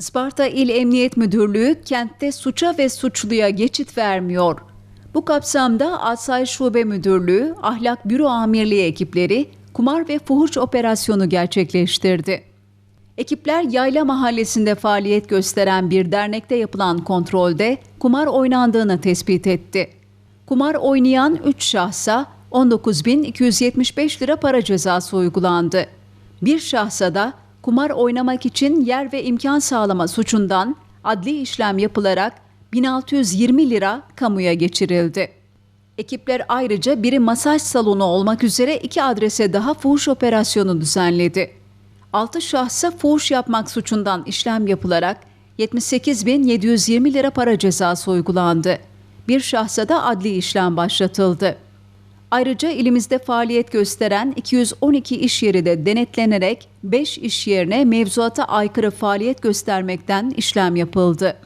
Isparta İl Emniyet Müdürlüğü kentte suça ve suçluya geçit vermiyor. Bu kapsamda Asayiş Şube Müdürlüğü, Ahlak Büro Amirliği ekipleri kumar ve fuhuş operasyonu gerçekleştirdi. Ekipler Yayla Mahallesi'nde faaliyet gösteren bir dernekte yapılan kontrolde kumar oynandığını tespit etti. Kumar oynayan 3 şahsa 19.275 lira para cezası uygulandı. Bir şahsa da kumar oynamak için yer ve imkan sağlama suçundan adli işlem yapılarak 1620 lira kamuya geçirildi. Ekipler ayrıca biri masaj salonu olmak üzere iki adrese daha fuhuş operasyonu düzenledi. 6 şahsa fuhuş yapmak suçundan işlem yapılarak 78.720 lira para cezası uygulandı. Bir şahsa da adli işlem başlatıldı. Ayrıca ilimizde faaliyet gösteren 212 iş yeri de denetlenerek 5 iş yerine mevzuata aykırı faaliyet göstermekten işlem yapıldı.